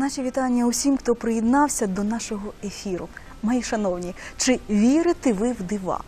Наші вітання усім, хто приєднався до нашого ефіру. Мої шановні, чи вірите ви в дива?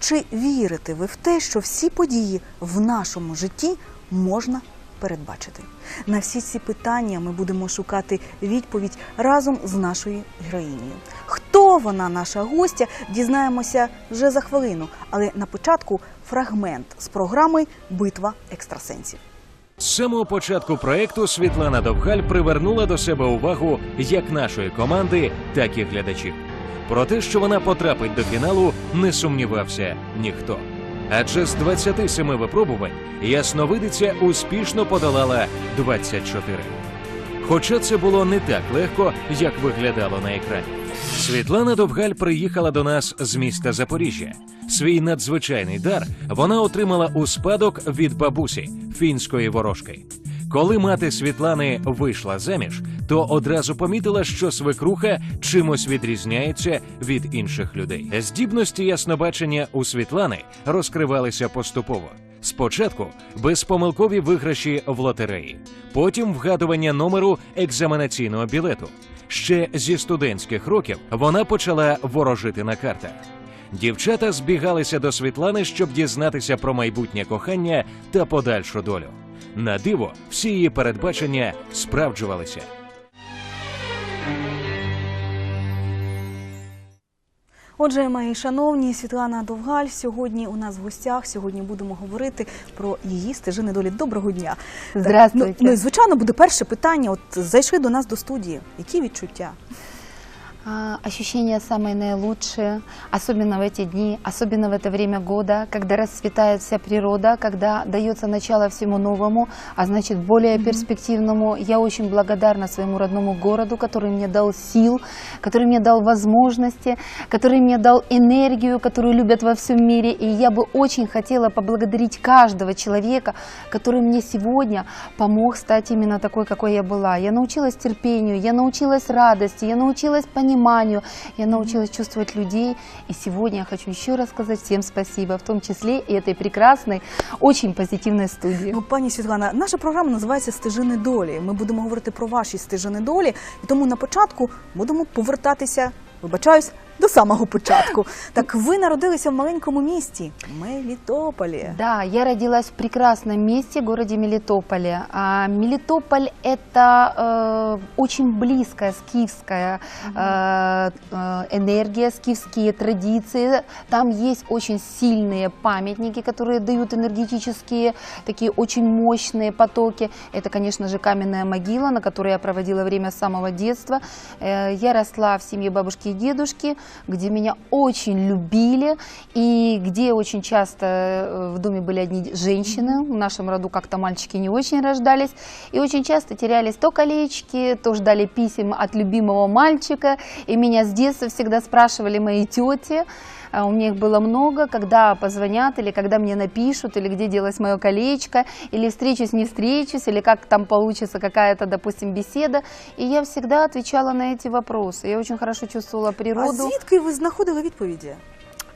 Чи вірите ви в те, що всі події в нашому житті можна передбачити? На всі ці питання ми будемо шукати відповідь разом з нашою героїнею. Хто вона, наша гостя, дізнаємося вже за хвилину. Але на початку фрагмент з програми Битва екстрасенсів. З самого початку проекту Світлана Довгаль привернула до себе увагу як нашої команди, так і глядачів. Про те, що вона потрапить до фіналу, не сумнівався ніхто. Адже з 27 випробувань ясновидиця успішно подолала 24. Хоча це було не так легко, як виглядало на екрані. Світлана Довгаль приїхала до нас з міста Запоріжжя. Свій надзвичайний дар вона отримала у спадок від бабусі фінської ворожки. Коли мати Світлани вийшла заміж, то одразу помітила, що свекруха чимось відрізняється від інших людей. Здібності яснобачення у Світлани розкривалися поступово. Спочатку безпомилкові виграші в лотереї, потім вгадування номеру екзаменаційного білету. Ще зі студентських років вона почала ворожити на картах. Дівчата збігалися до Світлани, щоб дізнатися про майбутнє кохання та подальшу долю. На диво, всі її передбачення справджувалися. Отже, мої шановні, Світлана Довгаль сьогодні у нас в гостях. Сьогодні будемо говорити про її стежини долі. Доброго дня. Здравствуйте. Ну, ну і звичайно, буде перше питання. От зайшли до нас до студії. Які відчуття? А, Ощущения самые наилучшие, особенно в эти дни, особенно в это время года, когда расцветает вся природа, когда дается начало всему новому, а значит более перспективному. Я очень благодарна своему родному городу, который мне дал сил, который мне дал возможности, который мне дал энергию, которую любят во всем мире. И я бы очень хотела поблагодарить каждого человека, который мне сегодня помог стать именно такой, какой я была. Я научилась терпению, я научилась радости, я научилась пониманию, я научилась чувствовать людей. И сегодня я хочу еще раз сказать всем спасибо, в том числе и этой прекрасной, очень позитивной студии. Ну, пані Світлана, наша програма називається Стежини долі. Ми будемо говорити про ваші стежини долі, і тому на початку будемо повертатися, вибачаюсь, до самого початку. Так ви народилися в маленькому місті Мелітополі. Да, я родилась в прекрасном месте, городе Мелитополе. А Мелитополь это э, очень близкая скифская э, э, энергия, скифские традиции. Там есть очень сильные памятники, которые дают энергетические, такие очень мощные потоки. Это, конечно же, каменная могила, на которой я проводила время с самого детства. Э, я росла в семье бабушки и дедушки, где меня очень любили и где очень часто э, в доме были одни женщины. В нашем роду как-то мальчики не очень рождались. И очень часто терялись то колечки, то ждали писем от любимого мальчика. И меня с детства всегда спрашивали мои тети. а У меня их было много, когда позвонят, или когда мне напишут, или где делось мое колечко, или встречусь, не встречусь, или как там получится какая-то, допустим, беседа. И я всегда отвечала на эти вопросы. Я очень хорошо чувствовала А природу. звідки ви знаходили відповіді?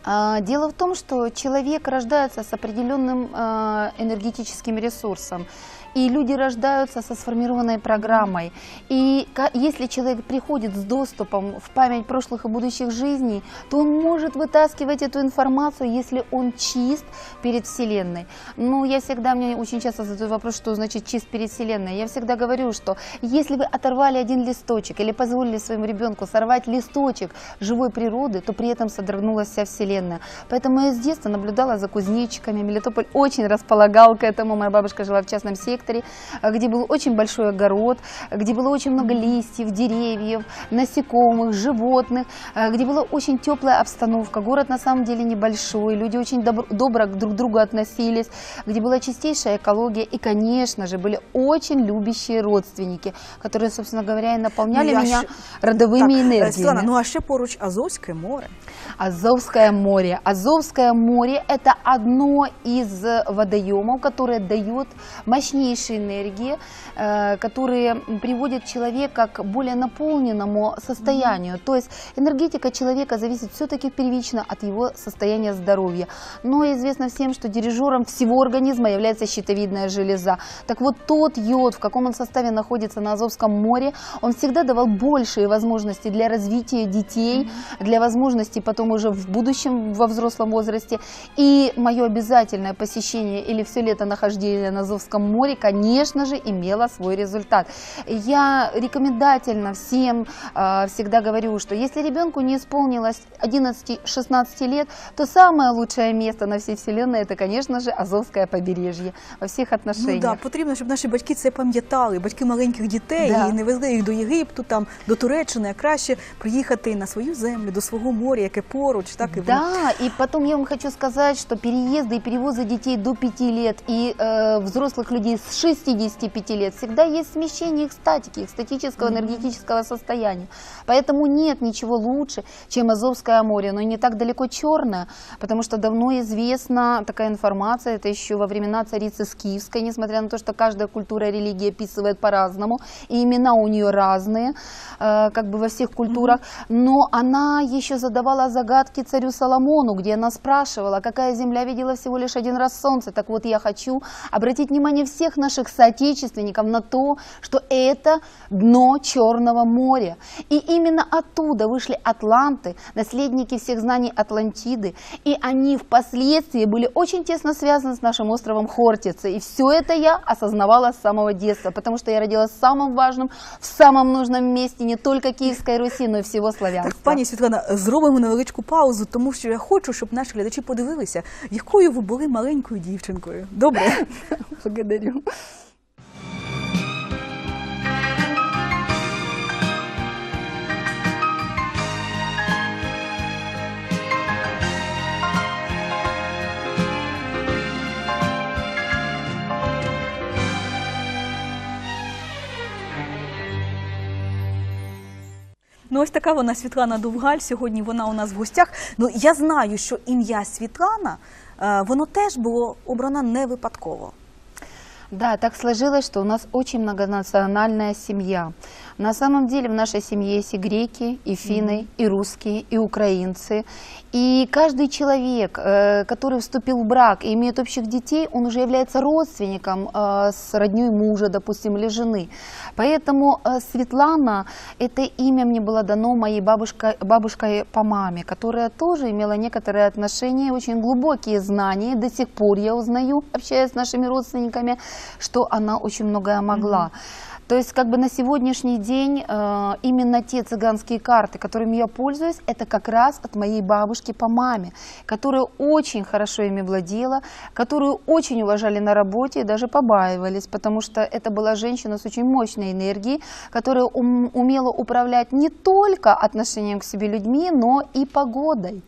А, Дело в том, что человек рождается с определенным а, энергетическим ресурсом. И люди рождаются со сформированной программой. И если человек приходит с доступом в память прошлых и будущих жизней, то он может вытаскивать эту информацию, если он чист перед Вселенной. Ну, я всегда, мне очень часто задают вопрос, что значит чист перед Вселенной. Я всегда говорю, что если вы оторвали один листочек или позволили своему ребенку сорвать листочек живой природы, то при этом содрогнулась вся Вселенная. Поэтому я с детства наблюдала за кузнечиками. Мелитополь очень располагал к этому. Моя бабушка жила в частном секторе, а, где был очень большой огород, где было очень много листьев, деревьев, насекомых, животных, а, где была очень теплая обстановка. Город на самом деле небольшой, люди очень добро, добро друг к другу относились, где была чистейшая экология и, конечно же, были очень любящие родственники, которые, собственно говоря, и наполняли Ну, меня ще- родовыми Так, е, энергиями. Світлана, ну а ще поруч Азовське море. Азовское море. Азовское море – это одно из водоемов, которое дает мощнейшие энергии, э, которые приводят человека к более наполненному состоянию. То есть энергетика человека зависит все-таки первично от его состояния здоровья. Но известно всем, что дирижером всего организма является щитовидная железа. Так вот, тот йод, в каком он составе находится на Азовском море, он всегда давал большие возможности для развития детей, для возможностей потом уже в будущем, во взрослом возрасте. И мое обязательное посещение или все лето нахождение на Азовском море, конечно же, имело свой результат. Я рекомендательно всем э, всегда говорю, что если ребенку не исполнилось 11-16 лет, то самое лучшее место на всей вселенной это, конечно же, Азовское побережье во всех Ну отношениях. да, потрібно, щоб наші батьки це пам'ятали, батьки маленьких дітей Да. і не везли їх до Єгипту, там до Туреччини, а краще приїхати на свою землю, до свого моря, яке поруч, так і воно- Да, и потом я вам хочу сказать, что переезды и перевозы детей до 5 лет и э, взрослых людей с 65 лет всегда есть смещение их статики, их статического энергетического состояния. Поэтому нет ничего лучше, чем Азовское море, но и не так далеко черное, потому что давно известна такая информация, это еще во времена царицы Скифской, несмотря на то, что каждая культура и религия описывает по-разному, и имена у нее разные, э, как бы во всех культурах, но она еще задавала загадки царю Соломону, где она спрашивала, какая земля видела всего лишь один раз солнце. Так вот, я хочу обратить внимание всех наших соотечественников на то, что это дно Черного моря. И именно оттуда вышли атланты, наследники всех знаний Атлантиды, и они впоследствии были очень тесно связаны с нашим островом Хортица. И все это я осознавала с самого детства, потому что я родилась в самом важном, в самом нужном месте не только Киевской Руси, но и всего славянства. Так, пані Світлана, зробимо невеличку паузу, тому що я хочу, щоб наші глядачі подивилися, якою ви були маленькою дівчинкою. Добре? Благодарю. Ну, ось така вона Світлана Довгаль. Сьогодні вона у нас в гостях. Ну, я знаю, що ім'я Світлана, е, воно теж було обрано не випадково. Да, так сложилось, что у нас очень многонациональная семья. На самом деле в нашей семье есть и греки, и финны, и русские, и украинцы. И каждый человек, э, который вступил в брак и имеет общих детей, он уже является родственником э, с родней мужа, допустим, или жены. Поэтому э, Светлана, это имя мне было дано моей бабушкой, бабушкой по маме, которая тоже имела некоторые отношения, очень глубокие знания. До сих пор я узнаю, общаясь с нашими родственниками, что она очень многое могла. То есть как бы на сегодняшний день э, именно те цыганские карты, которыми я пользуюсь, это как раз от моей бабушки по маме, которая очень хорошо ими владела, которую очень уважали на работе и даже побаивались, потому что это была женщина с очень мощной энергией, которая ум- умела управлять не только отношением к себе людьми, но и погодой.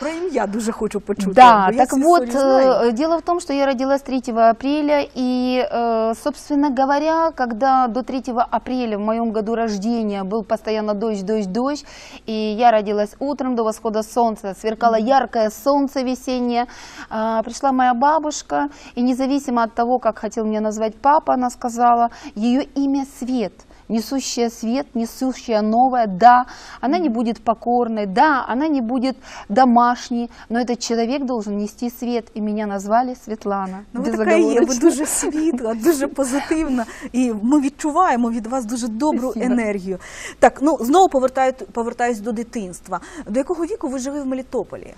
Про ім'я дуже хочу почути. Да, бо я так цю вот, історію знаю. э, дело в том, что я родилась 3 апреля, и, э, собственно говоря, когда до 3 апреля в моем году рождения был постоянно дождь, дождь, дождь, и я родилась утром до восхода солнца, сверкало яркое солнце весеннее, а, пришла моя бабушка, и независимо от того, как хотел меня назвать папа, она сказала, ее имя Свет – несущая свет, несущая новое, да, она не будет покорной, да, она не будет домашней, но этот человек должен нести свет, и меня назвали Светлана. Ну, ви така є, ви Безоговорочно. дуже світла, дуже позитивна, і ми відчуваємо від вас дуже добру Спасибо. енергію. Так, ну знову повертаю, повертаюсь до дитинства. До якого віку ви жили в Мелітополі?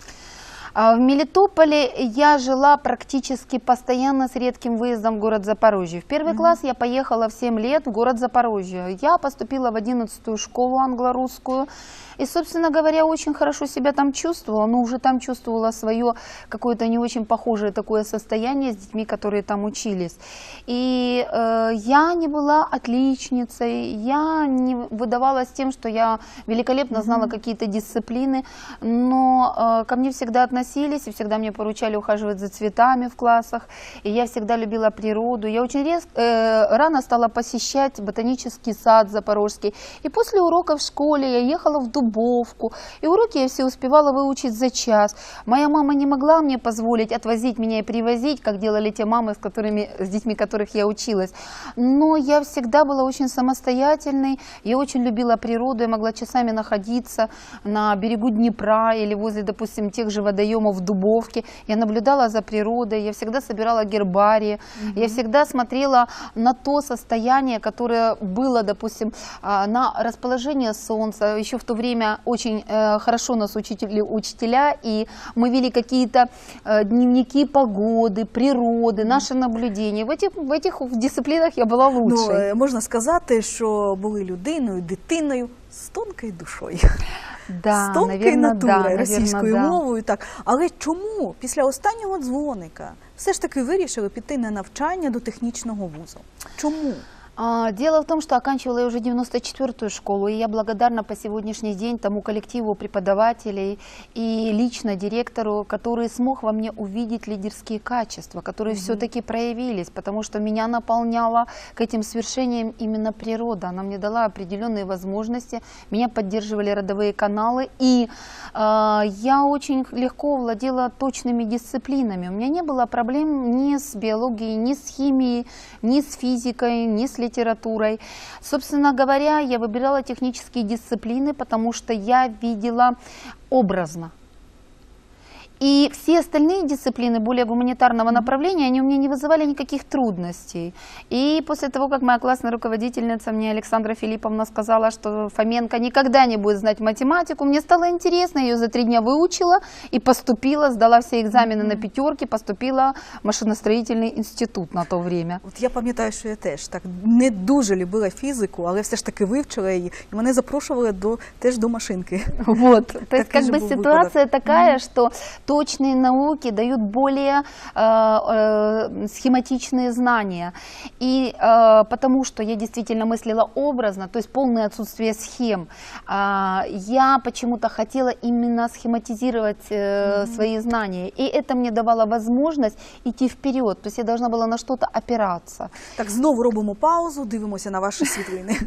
А В Мелитополе я жила практически постоянно с редким выездом в город Запорожье. В первый класс я поехала в 7 лет в город Запорожье. Я поступила в 11 школу англо-русскую. И, собственно говоря, очень хорошо себя там чувствовала, но уже там чувствовала свое какое-то не очень похожее такое состояние с детьми, которые там учились. И э, я не была отличницей, я не выдавалась тем, что я великолепно знала какие-то дисциплины, но э, ко мне всегда относились носились, и всегда мне поручали ухаживать за цветами в классах. И я всегда любила природу. Я очень рез- э, рано стала посещать ботанический сад запорожский. И после уроков в школе я ехала в Дубовку. И уроки я все успевала выучить за час. Моя мама не могла мне позволить отвозить меня и привозить, как делали те мамы, с, которыми, с детьми которых я училась. Но я всегда была очень самостоятельной. Я очень любила природу. Я могла часами находиться на берегу Днепра или возле, допустим, тех же водоемов в Дубовке. Я наблюдала за природой. Я всегда собирала гербарии. Я всегда смотрела на то состояние, которое было, допустим, а, на расположение солнца. Еще в то время очень э, хорошо нас учили учителя, и мы вели какие-то э, дневники погоды, природы, наши наблюдения. В этих, в этих дисциплинах я была Ну, лучшей. е, можна сказати, що були людиною, дитиною з тонкою душою, да, з тонкою наверно, да, натурою, наверно, російською да. мовою. Так. Але чому після останнього дзвоника все ж таки вирішили піти на навчання до технічного вузу? Чому? А, Дело в том, что оканчивала я уже 94-ю школу, и я благодарна по сегодняшний день тому коллективу преподавателей и лично директору, который смог во мне увидеть лидерские качества, которые все-таки проявились, потому что меня наполняла к этим свершениям именно природа. Она мне дала определенные возможности, меня поддерживали родовые каналы, и а, я очень легко владела точными дисциплинами. У меня не было проблем ни с биологией, ни с химией, ни с физикой, ни с литературой. Собственно говоря, я выбирала технические дисциплины, потому что я видела образно. И все остальные дисциплины более гуманитарного направления, они у меня не вызывали никаких трудностей. И после того, как моя классная руководительница мне, Александра Филипповна, сказала, что Фоменко никогда не будет знать математику, мне стало интересно, я ее за три дня выучила и поступила, сдала все экзамены на пятерки, поступила в машиностроительный институт на то время. От я пам'ятаю, що я теж так не дуже любила фізику, але все ж таки вивчила її, і мене запрошували до теж до машинки. Вот, то есть Такой как же бы был ситуация такая, что точные науки дают более э, э, схематичные знания. И э, потому что я действительно мыслила образно, то есть полное отсутствие схем, а, я почему-то хотела именно схематизировать э, свои знания. И это мне давало возможность идти вперед. То есть я должна была на что-то опираться. Так, знову робимо паузу, дивимося на ваші світлини.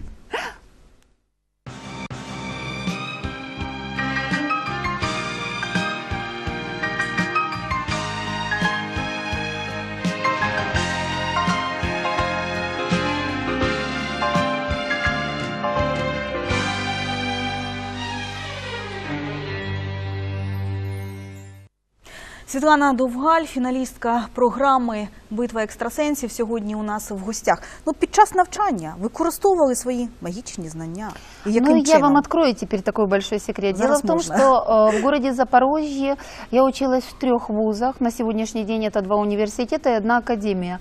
Світлана Довгаль, фіналістка програми Битва екстрасенсів, сьогодні у нас в гостях. Ну, під час навчання використовували свої магічні знання. І яким ну, я чином? вам открою теперь такой большой секрет. Дело Зараз в том, можно. что э, в городе Запорожье я училась в трех вузах. На сегодняшний день это два университета и одна академия.